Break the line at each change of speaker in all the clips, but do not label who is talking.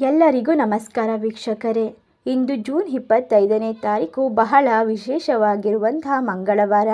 ಎಲ್ಲರಿಗೂ ನಮಸ್ಕಾರ ವೀಕ್ಷಕರೇ. ಇಂದು ಜೂನ್ ಇಪ್ಪತ್ತೈದನೇ ತಾರೀಕು ಬಹಳ ವಿಶೇಷವಾಗಿರುವಂತಹ ಮಂಗಳವಾರ.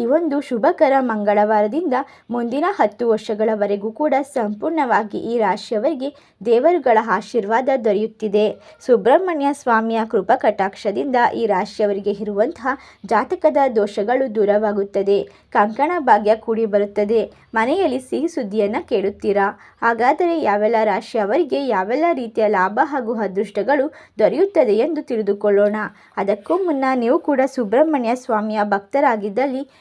ಈ ಒಂದು ಶುಭಕರ ಮಂಗಳವಾರದಿಂದ ಮುಂದಿನ ಹತ್ತು ವರ್ಷಗಳವರೆಗೂ ಕೂಡ ಸಂಪೂರ್ಣವಾಗಿ ಈ ರಾಶಿಯವರಿಗೆ ದೇವರುಗಳ ಆಶೀರ್ವಾದ ದೊರೆಯುತ್ತಿದೆ. ಸುಬ್ರಹ್ಮಣ್ಯ ಸ್ವಾಮಿಯ ಕೃಪಾ ಕಟಾಕ್ಷದಿಂದ ಈ ರಾಶಿಯವರಿಗೆ ಇರುವಂತಹ ಜಾತಕದ ದೋಷಗಳು ದೂರವಾಗುತ್ತದೆ. ಕಂಕಣ ಭಾಗ್ಯ ಕೂಡಿ ಬರುತ್ತದೆ. ಮನೆಯಲ್ಲಿ ಸಿಹಿ ಸುದ್ದಿಯನ್ನು ಕೇಳುತ್ತೀರಾ? ಹಾಗಾದರೆ ಯಾವೆಲ್ಲ ರಾಶಿಯವರಿಗೆ ಯಾವೆಲ್ಲ ರೀತಿಯ ಲಾಭ ಹಾಗೂ ಅದೃಷ್ಟಗಳು ದೊರೆಯುತ್ತದೆ ಎಂದು ತಿಳಿದುಕೊಳ್ಳೋಣ. ಅದಕ್ಕೂ ಮುನ್ನ ನೀವು ಕೂಡ ಸುಬ್ರಹ್ಮಣ್ಯ ಸ್ವಾಮಿಯ ಭಕ್ತರಾಗಿದ್ದಲ್ಲಿ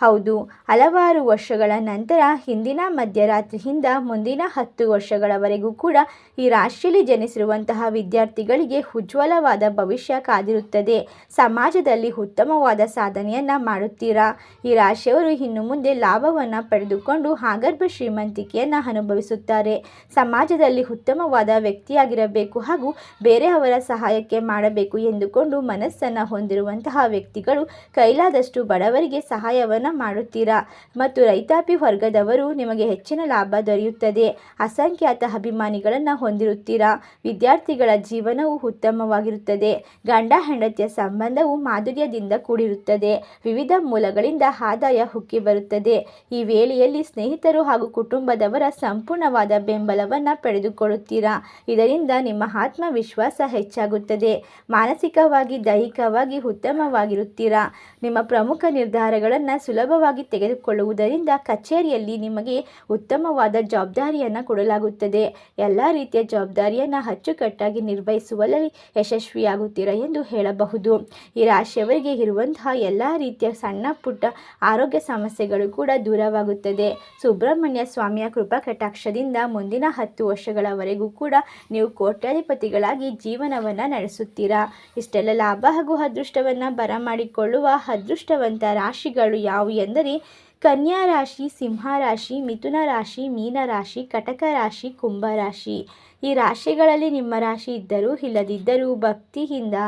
ಹೌದು, ಹಲವಾರು ವರ್ಷಗಳ ನಂತರ ಹಿಂದಿನ ಮಧ್ಯರಾತ್ರಿಯಿಂದ ಮುಂದಿನ ಹತ್ತು ವರ್ಷಗಳವರೆಗೂ ಕೂಡ ಈ ರಾಶಿಯಲ್ಲಿ ಜನಿಸಿರುವಂತಹ ವಿದ್ಯಾರ್ಥಿಗಳಿಗೆ ಉಜ್ವಲವಾದ ಭವಿಷ್ಯ ಕಾದಿರುತ್ತದೆ. ಸಮಾಜದಲ್ಲಿ ಉತ್ತಮವಾದ ಸಾಧನೆಯನ್ನು ಮಾಡುತ್ತೀರಾ? ಈ ರಾಶಿಯವರು ಇನ್ನು ಮುಂದೆ ಲಾಭವನ್ನು ಪಡೆದುಕೊಂಡು ಆಗರ್ಭ ಶ್ರೀಮಂತಿಕೆಯನ್ನು ಅನುಭವಿಸುತ್ತಾರೆ. ಸಮಾಜದಲ್ಲಿ ಉತ್ತಮವಾದ ವ್ಯಕ್ತಿಯಾಗಿರಬೇಕು ಹಾಗೂ ಬೇರೆಯವರ ಸಹಾಯಕ್ಕೆ ಮಾಡಬೇಕು ಎಂದುಕೊಂಡು ಮನಸ್ಸನ್ನು ಹೊಂದಿರುವಂತಹ ವ್ಯಕ್ತಿಗಳು ಕೈಲಾದಷ್ಟು ಬಡವರಿಗೆ ಸಹಾಯವನ್ನು ಮಾಡುತ್ತೀರಾ? ಮತ್ತು ರೈತಾಪಿ ವರ್ಗದವರು ನಿಮಗೆ ಹೆಚ್ಚಿನ ಲಾಭ ದೊರೆಯುತ್ತದೆ. ಅಸಂಖ್ಯಾತ ಅಭಿಮಾನಿಗಳನ್ನು ಹೊಂದಿರುತ್ತೀರಾ? ವಿದ್ಯಾರ್ಥಿಗಳ ಜೀವನವು ಉತ್ತಮವಾಗಿರುತ್ತದೆ. ಗಂಡ ಹೆಂಡತಿಯ ಸಂಬಂಧವು ಮಾಧುರ್ಯದಿಂದ ಕೂಡಿರುತ್ತದೆ. ವಿವಿಧ ಮೂಲಗಳಿಂದ ಆದಾಯ ಹುಕ್ಕಿ ಬರುತ್ತದೆ. ಈ ವೇಳೆಯಲ್ಲಿ ಸ್ನೇಹಿತರು ಹಾಗೂ ಕುಟುಂಬದವರ ಸಂಪೂರ್ಣವಾದ ಬೆಂಬಲವನ್ನು ಪಡೆದುಕೊಳ್ಳುತ್ತೀರಾ? ಇದರಿಂದ ನಿಮ್ಮ ಆತ್ಮವಿಶ್ವಾಸ ಹೆಚ್ಚಾಗುತ್ತದೆ. ಮಾನಸಿಕವಾಗಿ, ದೈಹಿಕವಾಗಿ ಉತ್ತಮವಾಗಿರುತ್ತೀರಾ? ನಿಮ್ಮ ಪ್ರಮುಖ ನಿರ್ಧಾರಗಳನ್ನು ಸುಲಭವಾಗಿ ತೆಗೆದುಕೊಳ್ಳುವುದರಿಂದ ಕಚೇರಿಯಲ್ಲಿ ನಿಮಗೆ ಉತ್ತಮವಾದ ಜವಾಬ್ದಾರಿಯನ್ನು ಕೊಡಲಾಗುತ್ತದೆ. ಎಲ್ಲ ರೀತಿಯ ಜವಾಬ್ದಾರಿಯನ್ನು ಅಚ್ಚುಕಟ್ಟಾಗಿ ನಿರ್ವಹಿಸುವಲ್ಲಿ ಯಶಸ್ವಿಯಾಗುತ್ತೀರಾ ಎಂದು ಹೇಳಬಹುದು. ಈ ರಾಶಿಯವರಿಗೆ ಇರುವಂತಹ ಎಲ್ಲ ರೀತಿಯ ಸಣ್ಣ ಪುಟ್ಟ ಆರೋಗ್ಯ ಸಮಸ್ಯೆಗಳು ಕೂಡ ದೂರವಾಗುತ್ತದೆ. ಸುಬ್ರಹ್ಮಣ್ಯ ಸ್ವಾಮಿಯ ಕೃಪಾ ಕಟಾಕ್ಷದಿಂದ ಮುಂದಿನ ಹತ್ತು ವರ್ಷಗಳವರೆಗೂ ಕೂಡ ನೀವು ಕೋಟ್ಯಾಧಿಪತಿಗಳಾಗಿ ಜೀವನವನ್ನು ನಡೆಸುತ್ತೀರಾ. ಇಷ್ಟೆಲ್ಲ ಲಾಭ ಹಾಗೂ ಅದೃಷ್ಟವನ್ನು ಬರಮಾಡಿಕೊಳ್ಳುವ ಅದೃಷ್ಟವಂತ ರಾಶಿಗಳು ಯಾವುವು ಎಂದರೆ ಕನ್ಯಾ ರಾಶಿ, ಸಿಂಹ ರಾಶಿ, ಮಿಥುನ ರಾಶಿ, ಮೀನ ರಾಶಿ, ಕಟಕ ರಾಶಿ, ಕುಂಭ ರಾಶಿ. ಈ ರಾಶಿಗಳಲ್ಲಿ ನಿಮ್ಮ ರಾಶಿ ಇದ್ದರೂ ಇಲ್ಲದಿದ್ದರೂ ಭಕ್ತಿಯಿಂದ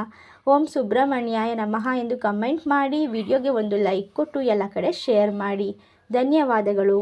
ಓಂ ಸುಬ್ರಹ್ಮಣ್ಯಾಯ ನಮಃ ಎಂದು ಕಮೆಂಟ್ ಮಾಡಿ, ವಿಡಿಯೋಗೆ ಒಂದು ಲೈಕ್ ಕೊಟ್ಟು ಎಲ್ಲ ಕಡೆ ಶೇರ್ ಮಾಡಿ. ಧನ್ಯವಾದಗಳು.